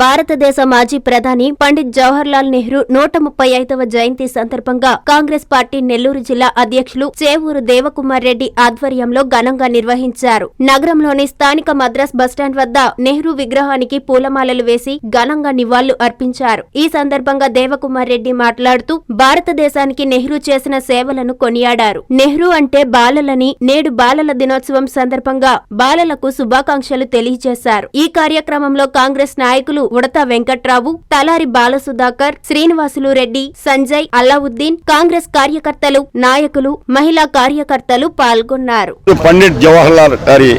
భారతదేశ మాజీ ప్రధాని పండిత్ జవహర్లాల్ నెహ్రూ నూట ముప్పై ఐదవ జయంతి సందర్భంగా కాంగ్రెస్ పార్టీ నెల్లూరు జిల్లా అధ్యక్షులు చేవూరు దేవకుమార్ రెడ్డి ఆధ్వర్యంలో ఘనంగా నిర్వహించారు. నగరంలోని స్థానిక మద్రాస్ బస్టాండ్ వద్ద నెహ్రూ విగ్రహానికి పూలమాలలు వేసి ఘనంగా నివాళులు అర్పించారు. ఈ సందర్భంగా దేవకుమార్ రెడ్డి మాట్లాడుతూ భారతదేశానికి నెహ్రూ చేసిన సేవలను కొనియాడారు. నెహ్రూ అంటే బాలలని నేడు బాలల దినోత్సవం సందర్భంగా బాలలకు శుభాకాంక్షలు తెలియజేశారు. ఈ కార్యక్రమంలో కాంగ్రెస్ నాయకులు ఉడత వెంకట్రావు తలారి బాలసుధాకర్ శ్రీనివాసులు రెడ్డి సంజయ్ అల్లావుద్దీన్ కాంగ్రెస్ కార్యకర్తలు నాయకులు మహిళా కార్యకర్తలు పాల్గొన్నారు. పండిట్ జవహర్లాల్ గారి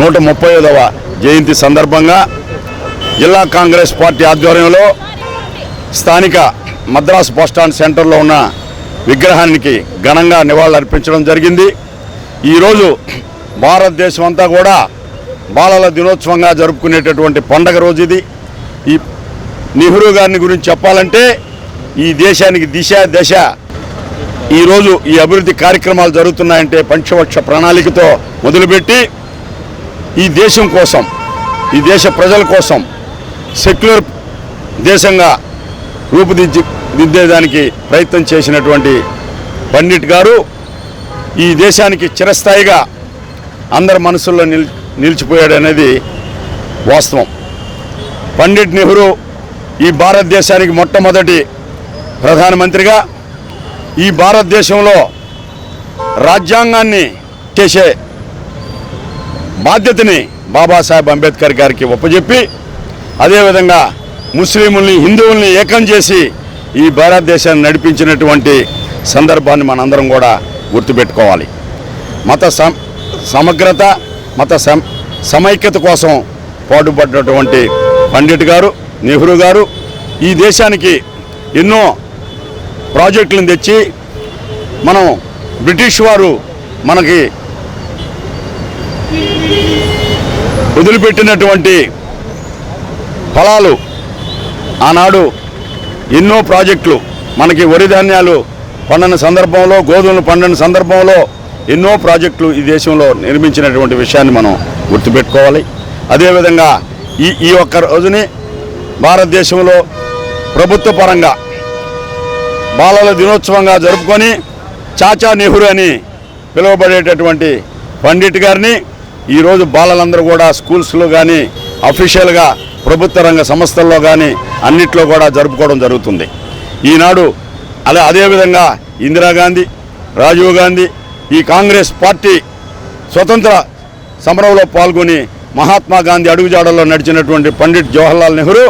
నూట ముప్పై ఐదవ జయంతి సందర్భంగా జిల్లా కాంగ్రెస్ పార్టీ ఆధ్వర్యంలో స్థానిక మద్రాసు బస్టాండ్ సెంటర్లో ఉన్న విగ్రహానికి ఘనంగా నివాళులర్పించడం జరిగింది. ఈరోజు భారతదేశం అంతా కూడా బాలల దినోత్సవంగా జరుపుకునేటటువంటి పండగ రోజు ఇది. ఈ నెహ్రూ గారిని గురించి చెప్పాలంటే ఈ దేశానికి దిశ దశ ఈరోజు ఈ అభివృద్ధి కార్యక్రమాలు జరుగుతున్నాయంటే పంచవక్ష ప్రణాళికతో మొదలుపెట్టి ఈ దేశం కోసం ఈ దేశ ప్రజల కోసం సెక్యులర్ దేశంగా రూపుదిద్ది దిద్దేదానికి ప్రయత్నం చేసినటువంటి పండిట్ గారు ఈ దేశానికి చిరస్థాయిగా అందరి మనసుల్లో నిల్ నిలిచిపోయాడు అనేది వాస్తవం. పండిట్ నెహ్రూ ఈ భారతదేశానికి మొట్టమొదటి ప్రధానమంత్రిగా ఈ భారతదేశంలో రాజ్యాంగాన్ని చేసే బాధ్యతని బాబాసాహెబ్ అంబేద్కర్ గారికి ఒప్పజెప్పి అదేవిధంగా ముస్లింల్ని హిందువుల్ని ఏకం చేసి ఈ భారతదేశాన్ని నడిపించినటువంటి సందర్భాన్ని మనందరం కూడా గుర్తుపెట్టుకోవాలి. మత సమగ్రత మత సమైక్యత కోసం పాటుపడినటువంటి పండిట్ గారు నెహ్రూ గారు ఈ దేశానికి ఎన్నో ప్రాజెక్టులను తెచ్చి మనం బ్రిటిష్ వారు మనకి వదిలిపెట్టినటువంటి ఫలాలు ఆనాడు ఎన్నో ప్రాజెక్టులు మనకి వరి ధాన్యాలు పండని సందర్భంలో గోధుమలు పండని సందర్భంలో ఎన్నో ప్రాజెక్టులు ఈ దేశంలో నిర్మించినటువంటి విషయాన్ని మనం గుర్తుపెట్టుకోవాలి. అదేవిధంగా ఈ ఈ ఒక్క రోజుని భారతదేశంలో ప్రభుత్వ పరంగా బాలల దినోత్సవంగా జరుపుకొని చాచా నెహ్రూ అని పిలువబడేటటువంటి పండిట్ గారిని ఈరోజు బాలలందరూ కూడా స్కూల్స్లో కానీ అఫీషియల్గా ప్రభుత్వ రంగ సంస్థల్లో కానీ అన్నిట్లో కూడా జరుపుకోవడం జరుగుతుంది. ఈనాడు అలా అదేవిధంగా ఇందిరాగాంధీ రాజీవ్ గాంధీ ఈ కాంగ్రెస్ పార్టీ స్వతంత్ర సమరంలో పాల్గొని మహాత్మా గాంధీ అడుగుజాడల్లో నడిచినటువంటి పండిట్ జవహర్లాల్ నెహ్రూ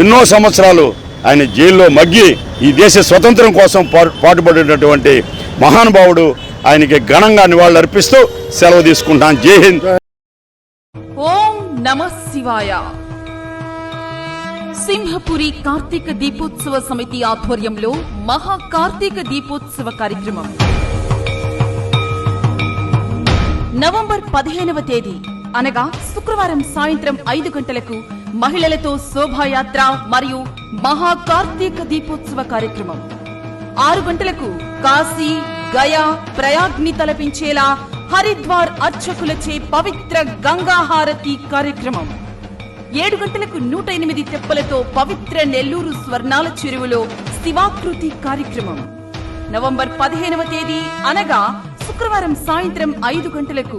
ఎన్నో సంవత్సరాలు ఆయన జైల్లో మగ్గి ఈ దేశ స్వతంత్రం కోసం పా- పాటుపడేటటువంటి మహానుభావుడు ఆయనకి ఘనంగా నివాళులు అర్పిస్తూ సెలవు తీసుకుంటాను జై హింద్. ఓం నమ శివాయ. సింహపురి కార్తీక దీపోత్సవ సమితి ఆధ్వర్యంలో మహా కార్తీక దీపోత్సవ కార్యక్రమం. నవంబర్ పదిహేనవ తేదీ. అనగా శుక్రవారం సాయంత్రం ఐదు గంటలకు మహిళలతో శోభాయాత్ర మరియు మహా కార్తీక దీపోత్సవ కార్యక్రమం. ఆరు గంటలకు కాశీ గయా ప్రయాగ్ని తలపించేలా హరిద్వార్ అర్చకులచే పవిత్ర గంగాహారతి కార్యక్రమం. ఏడు గంటలకు నూట ఎనిమిది తెప్పలతో పవిత్ర నెల్లూరు స్వర్ణాల చెరువులో శివాకృతి కార్యక్రమం. నవంబర్ పదిహేనవ తేదీ అనగా శుక్రవారం సాయంత్రం ఐదు గంటలకు